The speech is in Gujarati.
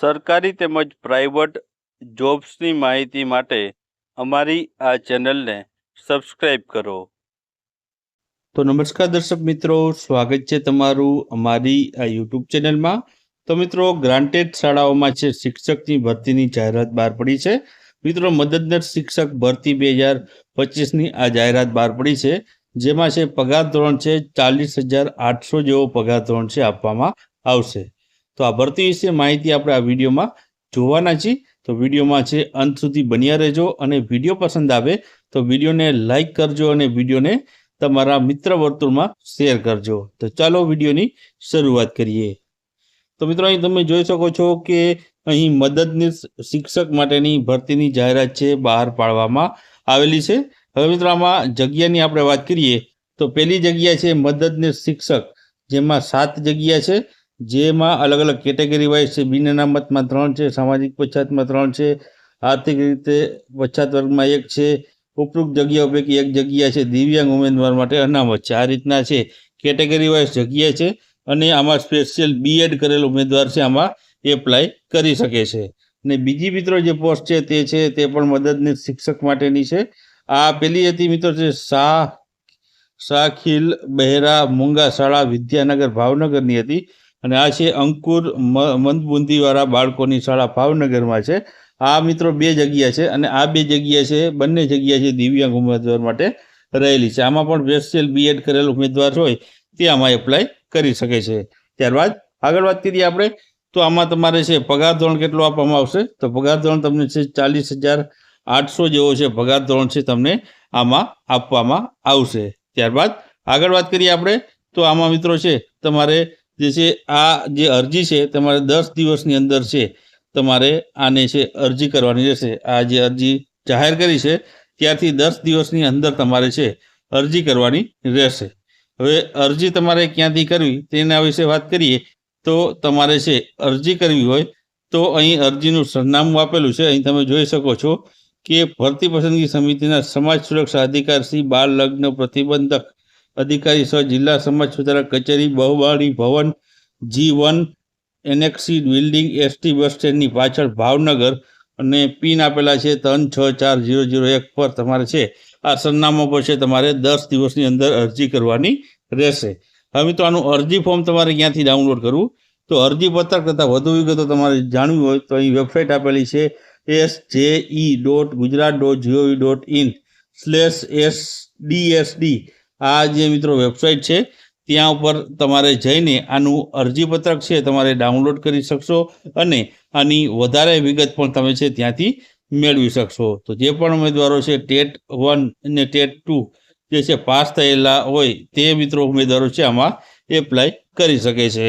સરકારી તેમજ પ્રાઇવેટ જોબ્સની માહિતી માટે અમારી આ ચેનલને સબસ્ક્રાઈબ કરો. તો નમસ્કાર દર્શક મિત્રો, સ્વાગત છે તમારું અમારી આ યુટ્યુબ ચેનલમાં. તો મિત્રો, ગ્રાન્ટેડ શાળાઓમાં છે, શિક્ષકની ભરતીની જાહેરાત બહાર પડી છે. મિત્રો મદદનીશ શિક્ષક ભરતી બે હજાર પચીસની આ જાહેરાત બહાર પડી છે, જેમાં છે, પગાર ધોરણ છે, ચાલીસ હજાર આઠસો જેવો પગાર ધોરણ છે આપવામાં આવશે. તો આ ભરતી વિશે માહિતી આપણે આ વિડીયોમાં જોવાના છીએ. તો વિડીયોમાં છે, અંત સુધી બન્યા રહેજો અને વીડિયો પસંદ આવે તો વિડીયોને લાઈક કરજો અને વિડીયોને તમારા મિત્ર વર્તુળમાં શેર કરજો. તો ચાલો વિડીયોની શરૂઆત કરીએ. તો મિત્રો, અહીં તમે જોઈ શકો છો કે અહીં મદદનીશ શિક્ષક માટેની ભરતીની જાહેરાત છે, બહાર પાડવામાં આવેલી છે. હવે મિત્રો, આમાં જગ્યાની આપણે વાત કરીએ તો પહેલી જગ્યા છે મદદનીશ શિક્ષક, જેમાં સાત જગ્યા છે. જેમાં અલગ અલગ કેટેગરી વાઇઝ છે. બિન અનામતમાં ત્રણ છે, સામાજિક પછાતમાં ત્રણ છે, આર્થિક રીતે પછાત વર્ગમાં એક છે, ઉપરોક્ત જગ્યાઓ પૈકી એક જગ્યા છે, દિવ્યાંગ ઉમેદવાર માટે અનામત છે. આ રીતના છે. કેટેગરી વાઇઝ જગ્યા છે અને આમાં સ્પેશિયલ બીએડ કરેલ ઉમેદવાર છે. આમાં એપ્લાય કરી શકે છે. અને બીજી મિત્રો જે પોસ્ટ છે તે છે, તે પણ મદદની શિક્ષક માટેની છે. આ પેલી હતી મિત્રો છે શાહ, શાખીલ બહેરા મૂંગા શાળા વિદ્યાનગર ભાવનગરની હતી. અને આ છે અંકુર મંદબુંદીવાળા બાળકોની શાળા ભાવનગરમાં છે. આ મિત્રો બે જગ્યા છે અને આ બે જગ્યા છે, બંને જગ્યા છે દિવ્યાંગ ઉમેદવાર માટે રહેલી છે. આમાં પણ સ્પેશિયલ બીએડ કરેલ ઉમેદવાર હોય તે આમાં એપ્લાય કરી શકે છે. ત્યારબાદ આગળ વાત કરીએ આપણે, તો આમાં તમારે છે પગાર ધોરણ કેટલો આપવામાં આવશે? તો પગાર ધોરણ તમને છે ચાલીસ હજાર આઠસો જેવો છે પગાર ધોરણ છે તમને આમાં આપવામાં આવશે. ત્યારબાદ આગળ વાત કરીએ આપણે, તો આમાં મિત્રો છે તમારે જે છે, આ જે અરજી છે, તમારે દસ દિવસની અંદર છે, તમારે આને છે, અરજી કરવાની રહેશે. આ જે અરજી જાહેર કરી છે, ત્યારથી દસ દિવસની અંદર તમારે છે, અરજી કરવાની રહેશે. હવે અરજી તમારે ક્યાંથી કરવી, તેના વિશે વાત કરીએ, તો તમારે છે, અરજી કરવી હોય, તો અહીં અરજીનું સરનામું આપેલું છે. અહીં તમે જોઈ શકો છો કે ભરતી પસંદગી સમિતિના સમાજ સુરક્ષા અધિકારી શ્રી બાળ લગ્ન પ્રતિબંધક અધિકારી સહ જિલ્લા સમાજ સુધારક કચેરી બહુવાળી ભવન, G one annexe building, ST bus સ્ટેન્ડની પાછળ ભાવનગર અને પિન આપેલા છે ત્રણ છ ચાર ઝીરો ઝીરો એક પર તમારે છે, આ સરનામા પર છે તમારે દસ દિવસની અંદર અરજી કરવાની રહેશે. હવે તો આનું અરજી ફોર્મ તમારે ક્યાંથી ડાઉનલોડ કરવું? તો અરજી પત્રક કરતાં વધુ વિગતો તમારે જાણવી હોય તો અહીં વેબસાઇટ આપેલી છે S J E dot Gujarat dot GOV dot in slash S DSD આ જે મિત્રો વેબસાઇટ છે, ત્યાં ઉપર તમારે જઈને આનું અરજીપત્રક છે તમારે ડાઉનલોડ કરી શકશો અને આની વધારે વિગત પણ તમે છે ત્યાંથી મેળવી શકશો. તો જે પણ ઉમેદવારો છે, ટેટ વન અને ટેટ ટુ જે છે, પાસ થયેલા હોય તે મિત્રો ઉમેદવારો છે, આમાં એપ્લાય કરી શકે છે.